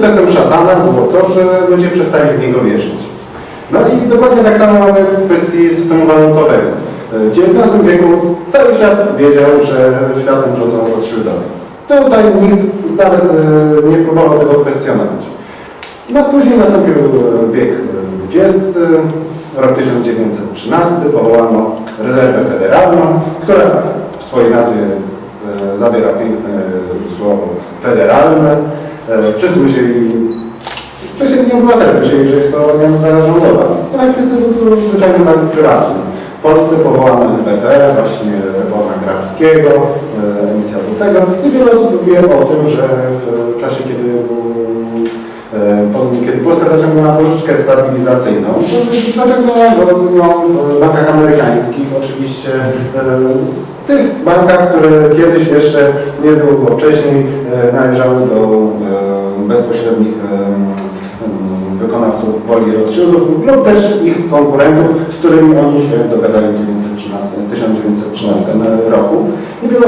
sukcesem szatana było to, że ludzie przestali w niego wierzyć. No i dokładnie tak samo mamy w kwestii systemu walutowego. W XIX wieku cały świat wiedział, że światem rządzą Rothschildowie. Tutaj nikt nawet e, nie próbował tego kwestionować. No później nastąpił e, wiek XX, rok 1913, powołano rezerwę federalną, która w swojej nazwie e, zawiera piękne słowo federalne. E, Wszyscy myśleli, przeciętni obywatele myśleli, że jest to organizacja rządowa. W praktyce był to zwyczajny bank prywatny. W Polsce powołano NBP, właśnie reforma Grabskiego, e, emisja złotego i wiele osób wie o tym, że w czasie, kiedy mm, E, Kiedy Polska zaciągnęła pożyczkę stabilizacyjną, zaciągnęła ją w bankach amerykańskich, oczywiście e, tych bankach, które kiedyś jeszcze niedługo wcześniej e, należały do bezpośrednich e, m, wykonawców woli Rothschildów lub też ich konkurentów, z którymi oni się dogadali w 1913, 1913 roku.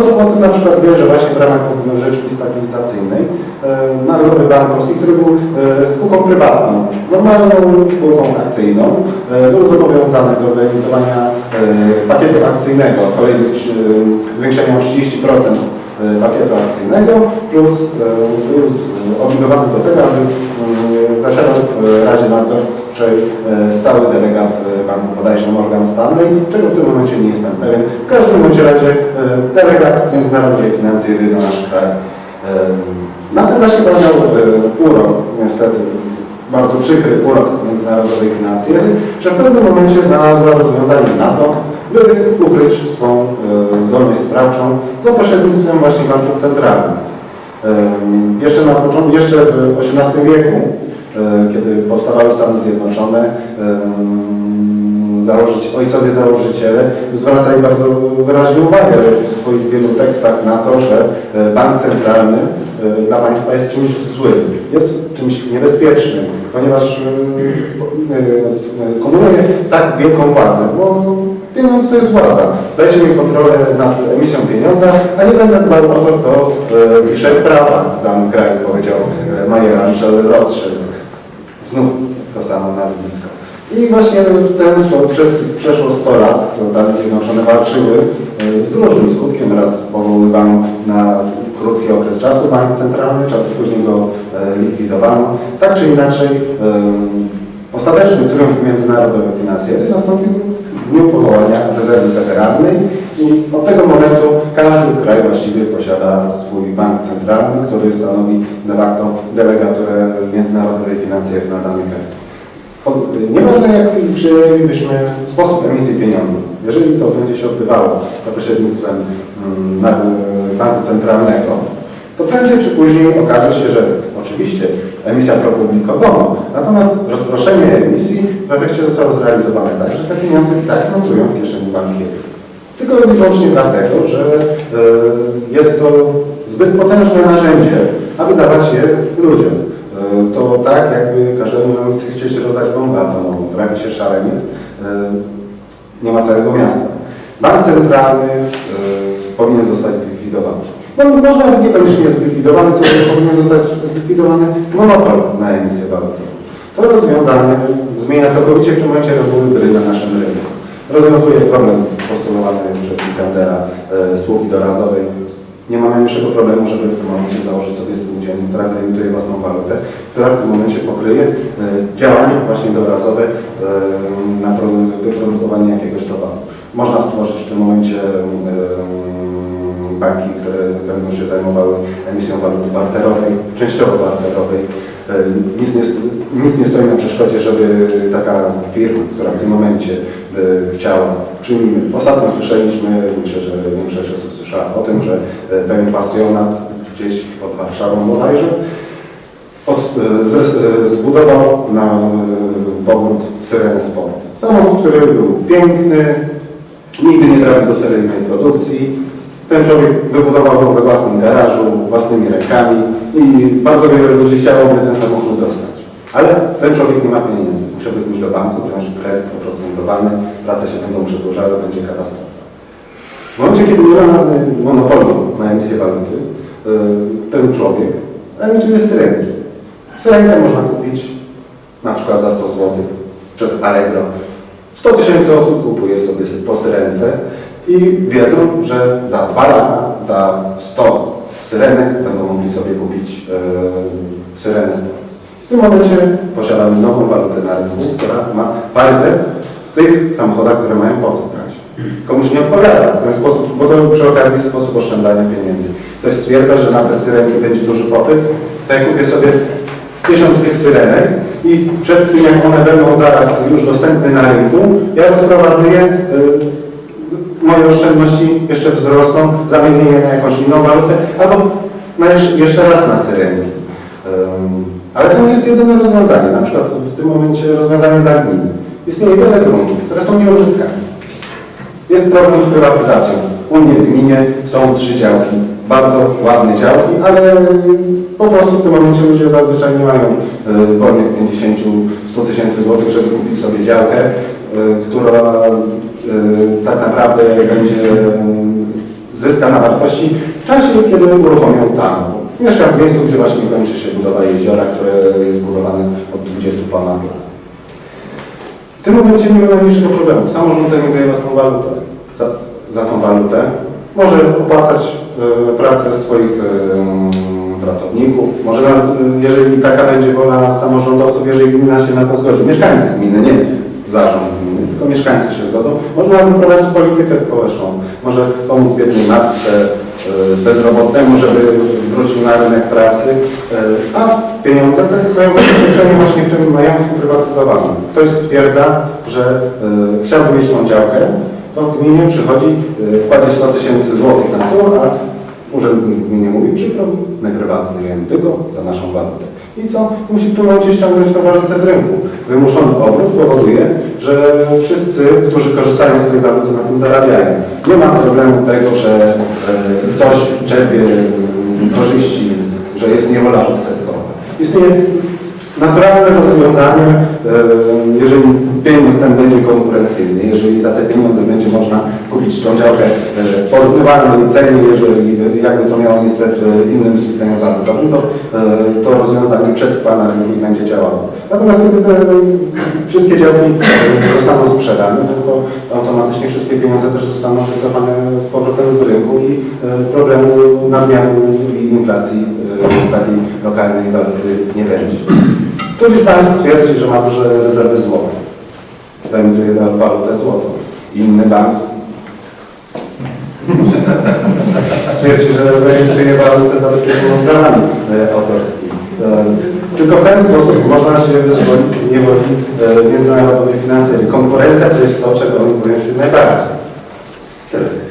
Niewiele osób o tym na przykład wie, że właśnie w ramach pożyczki stabilizacyjnej e, Narodowy Bank Polski, który był e, spółką prywatną, normalną spółką akcyjną, e, był zobowiązany do wyemitowania pakietu akcyjnego, kolejnych zwiększenia o 30% e, pakietu akcyjnego, plus był z- obligowany do tego, aby zasiadał w Radzie Nadzorczej e, stały delegat e, banku bodajże Morgan Stanley, czego w tym momencie nie jestem pewien. W każdym razie e, delegat międzynarodowej finansjery na nasz kraj. E, Na tym właśnie polegał e, urok, niestety bardzo przykry urok międzynarodowej finansjery, że w pewnym momencie znalazła rozwiązanie na to, by ukryć swą e, zdolność sprawczą za pośrednictwem właśnie banków centralnych. Jeszcze, na początku, jeszcze w XVIII wieku, e, kiedy powstawały Stany Zjednoczone, założyć, ojcowie założyciele zwracali bardzo wyraźnie uwagę w swoich wielu tekstach na to, że e, bank centralny e, dla państwa jest czymś złym, jest czymś niebezpiecznym, ponieważ e, e, kumuluje tak wielką władzę, bo pieniądz to jest władza. Dajcie mi kontrolę nad emisją pieniądza, a nie będę dbał o to, kto e, pisze prawa w danym kraju, powiedział e, Majera Michel Rothschild. Znów to samo nazwisko. I właśnie w ten sposób przez przeszło 100 lat Stany Zjednoczone walczyły e, z różnym skutkiem. Raz powoływano na krótki okres czasu bank centralny, czas później go e, likwidowano. Tak czy inaczej e, ostateczny triumf międzynarodowej finansjery nastąpił dniu powołania rezerwy federalnej i od tego momentu każdy kraj właściwie posiada swój bank centralny, który stanowi de facto delegaturę międzynarodowej finansjery na dany kraj. Pod- Nieważne jak przyjęlibyśmy sposób emisji pieniądza, jeżeli to będzie się odbywało za pośrednictwem mm, banku centralnego, to prędzej czy później okaże się, że oczywiście emisja pro publico bono, natomiast rozproszenie emisji w efekcie zostało zrealizowane tak, że te pieniądze i tak lądują w kieszeni bankierów. Tylko i wyłącznie dlatego, że e, jest to zbyt potężne narzędzie, aby dawać je ludziom. E, To tak, jakby każdemu na ulicy chcieć rozdać bombę atomową. Trafi się szaleniec, e, nie ma całego miasta. Bank centralny powinien zostać zlikwidowany. No, można nawet niekoniecznie zlikwidowany, co powinien zostać zlikwidowany monopol na emisję walutową. To rozwiązanie zmienia całkowicie w tym momencie reguły gry na naszym rynku. Rozwiązuje problem postulowany przez Intendera e, spółki dorazowej. Nie ma najmniejszego problemu, żeby w tym momencie założyć sobie spółdzielnię, która wyemituje własną walutę, która w tym momencie pokryje e, właśnie dorazowe e, na pro- wyprodukowanie jakiegoś towaru. Można stworzyć w tym momencie e, banki, które będą się zajmowały emisją waluty barterowej, częściowo barterowej. E, Nic nie, nic nie stoi na przeszkodzie, żeby taka firma, która w tym momencie e, chciała, przyjmijmy, ostatnio słyszeliśmy, myślę, że większość osób słyszała o tym, że e, pewien pasjonat gdzieś pod Warszawą bodajże od, e, zbudował na powód Syreny Sport. Samochód, który był piękny, nigdy nie trafił do seryjnej produkcji. Ten człowiek wybudował go we własnym garażu, własnymi rękami i bardzo wiele ludzi chciałoby ten samochód dostać. Ale ten człowiek nie ma pieniędzy. Musiałby pójść do banku, wziąć kredyt oprocentowany, prace się będą przedłużały, będzie katastrofa. W momencie, kiedy nie ma monopolu na emisję waluty, y, ten człowiek emituje syrenki. Syrenkę można kupić na przykład za 100 zł przez Allegro. 100 tysięcy osób kupuje sobie po syrence i wiedzą, że za dwa lata, za 100 syrenek będą mogli sobie kupić e, syrenę. W tym momencie posiadamy nową walutę na rynku, która ma parytet w tych samochodach, które mają powstać. Komuś nie odpowiada ten sposób, bo to przy okazji sposób oszczędzania pieniędzy. Ktoś stwierdza, że na te syrenki będzie duży popyt, to ja kupię sobie tysiąc tych syrenek i przed tym jak one będą zaraz już dostępne na rynku, ja rozprowadzę je, y, z- moje oszczędności jeszcze wzrosną, zamienię je na jakąś inną walutę, albo na jeszcze, raz na syrenki. Ym, Ale to nie jest jedyne rozwiązanie. Na przykład w tym momencie rozwiązanie dla gmin. Istnieje wiele gruntów, które są nieużytkane. Jest problem z prywatyzacją. U mnie w gminie są trzy działki, bardzo ładne działki, ale po prostu w tym momencie ludzie zazwyczaj nie mają y, wolnych 50-100 tysięcy złotych, żeby kupić sobie działkę, y, która tak naprawdę będzie y, zyska na wartości w czasie, kiedy uruchomią tam. Mieszkam w miejscu, gdzie właśnie kończy się budowa jeziora, które jest budowane od 20 ponad lat. W tym momencie nie ma najmniejszego problemu. Samorząd emituje własną walutę. Za, za tą walutę może opłacać e, pracę swoich e, pracowników. Może nawet, e, jeżeli taka będzie wola samorządowców, jeżeli gmina się na to zgodzi. Mieszkańcy gminy, nie zarząd tylko mieszkańcy się zgodzą. Można prowadzić politykę społeczną. Może pomóc biednej matce, e, bezrobotnemu, żeby wrócił na rynek pracy, e, a pieniądze te mają zabezpieczenie właśnie w tym majątku prywatyzowanym. Ktoś stwierdza, że e, chciałby mieć tą działkę, to w gminie przychodzi, kładzie 100 tysięcy złotych na stół, a urzędnik w gminie mówi, przykro, mi, my prywatizujemy tylko za naszą walutę. I co? Musi w tym momencie ściągnąć tą z rynku. Wymuszony obrót powoduje, że wszyscy, którzy korzystają z tej waluty, na tym zarabiają. Nie ma problemu tego, że e, ktoś czerpie e, korzyści, że jest niewola odsetkowa. Istnieje naturalne rozwiązanie, jeżeli pieniądz ten będzie konkurencyjny, jeżeli za te pieniądze będzie można kupić tą działkę e, w porównywalnej cenie, jeżeli jakby to miało miejsce w innym systemie walutowym, to e, to rozwiązanie przetrwa na rynku i będzie działało. Natomiast kiedy te wszystkie działki e, zostaną sprzedane, no to automatycznie wszystkie pieniądze też zostaną wycofane z powrotem z rynku i e, problemu nadmiaru i inflacji e, takiej lokalnej waluty nie będzie. Któryś z nas stwierdzi, że ma duże rezerwy złota. Będzie walutę złotą. Inny bank stwierdzi, że będzie walutę zabezpieczoną prawami e, autorskimi. E, tylko w ten sposób można się wyzwolić z niewoli e, międzynarodowej finansowej. Konkurencja to jest to, czego oni boją się najbardziej. Tyle.